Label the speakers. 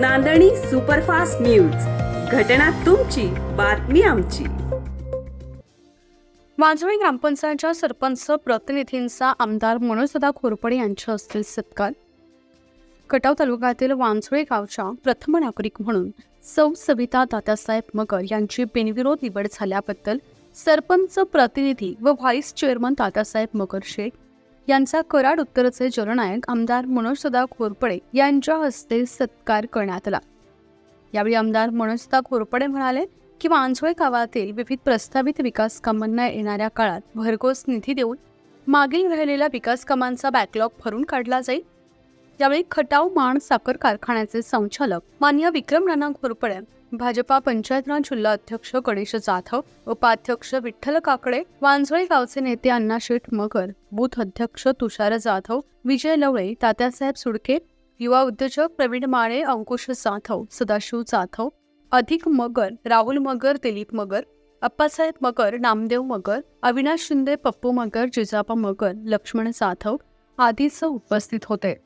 Speaker 1: नांदणी superfast news. घटना तुमची बातमी आमची.
Speaker 2: वाजवळी ग्रामपंचायतच्या सरपंच प्रतिनिधींचा आमदार मनोजदा खोरपडे यांच्या हस्ते सत्कार. कटाव तालुक्यातील वांझोळी गावच्या प्रथम नागरिक म्हणून सौ सविता दादासाहेब मगर यांची बिनविरोध निवड झाल्याबद्दल सरपंच प्रतिनिधी व व्हाईस चेअरमन दादासाहेब मगर शेख यांचा कराड उत्तरचे जननायक आमदार मनोजदादा कोरपडे यांच्या हस्ते सत्कार करण्यात आला. यावेळी आमदार मनोजदा खोरपडे म्हणाले की मांझोळे गावातील विविध प्रस्तावित विकास कामांना येणाऱ्या काळात भरघोस निधी देऊन मागील राहिलेल्या विकास कामांचा बॅकलॉग भरून काढला जाईल यावेळी खटाव माण साखर कारखान्याचे संचालक मान्य विक्रम राणा घोरपडे भाजपा पंचायत राज जिल्हा अध्यक्ष गणेश जाधव उपाध्यक्ष विठ्ठल काकडे वांझोळी गावचे नेते अण्णा शेठ मगर बूथ अध्यक्ष तुषार जाधव विजय लवळे तात्यासाहेब सुडके युवा उद्योजक प्रवीण माळे अंकुश जाधव सदाशिव जाधव अधिक मगर राहुल मगर दिलीप मगर अप्पासाहेब मगर नामदेव मगर अविनाश शिंदे पप्पू मगर जिजाबा मगर लक्ष्मण जाधव आदीच उपस्थित होते.